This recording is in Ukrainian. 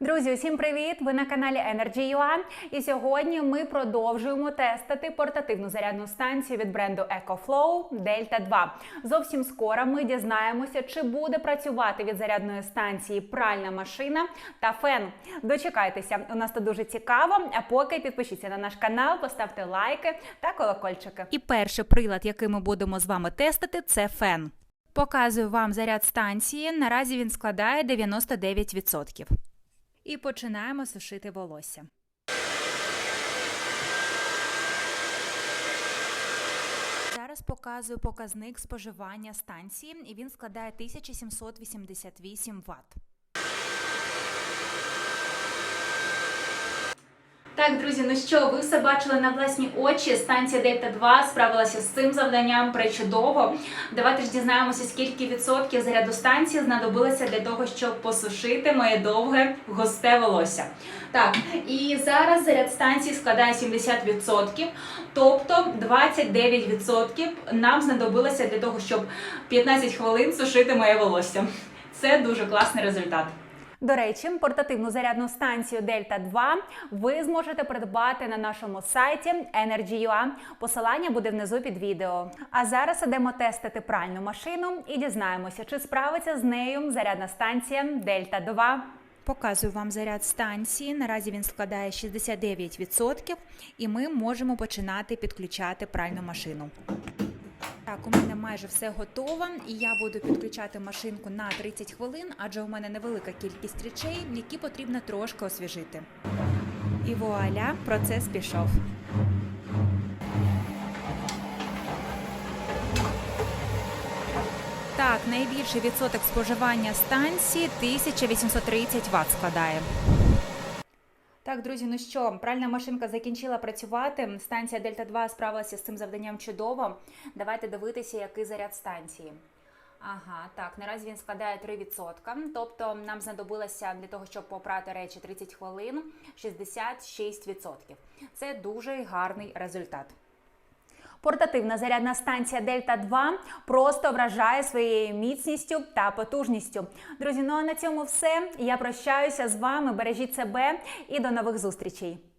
Друзі, усім привіт! Ви на каналі Energy.ua і сьогодні ми продовжуємо тестити портативну зарядну станцію від бренду EcoFlow Delta 2. Зовсім скоро ми дізнаємося, чи буде працювати від зарядної станції пральна машина та фен. Дочекайтеся, у нас тут дуже цікаво. А поки підпишіться на наш канал, поставте лайки та колокольчики. І перший прилад, який ми будемо з вами тестити, це фен. Показую вам заряд станції. Наразі він складає 99%. І починаємо сушити волосся. Зараз показую показник споживання станції, і він складає 1788 Вт. Так, друзі, ну що, ви все бачили на власні очі. Станція Дельта 2 справилася з цим завданням причудово. Давайте ж дізнаємося, скільки відсотків заряду станції знадобилося для того, щоб посушити моє довге густе волосся. Так, і зараз заряд станції складає 70%, тобто 29% нам знадобилося для того, щоб 15 хвилин сушити моє волосся. Це дуже класний результат. До речі, портативну зарядну станцію Delta 2 ви зможете придбати на нашому сайті Energy.ua. Посилання буде внизу під відео. А зараз ідемо тестити пральну машину і дізнаємося, чи справиться з нею зарядна станція Delta 2. Показую вам заряд станції. Наразі він складає 69%, і ми можемо починати підключати пральну машину. Так, у мене майже все готово, і я буду підключати машинку на 30 хвилин, адже у мене невелика кількість речей, які потрібно трошки освіжити. І вуаля, процес пішов. Так, найбільший відсоток споживання станції 1830 Вт складає. Так, друзі, ну що, пральна машинка закінчила працювати. Станція Дельта 2 справилася з цим завданням чудово. Давайте дивитися, який заряд станції. Ага, так, наразі він складає 3%. Тобто нам знадобилося для того, щоб попрати речі 30 хвилин 66%. Це дуже гарний результат. Портативна зарядна станція Дельта 2 просто вражає своєю міцністю та потужністю. Друзі, ну а на цьому все. Я прощаюся з вами. Бережіть себе і до нових зустрічей.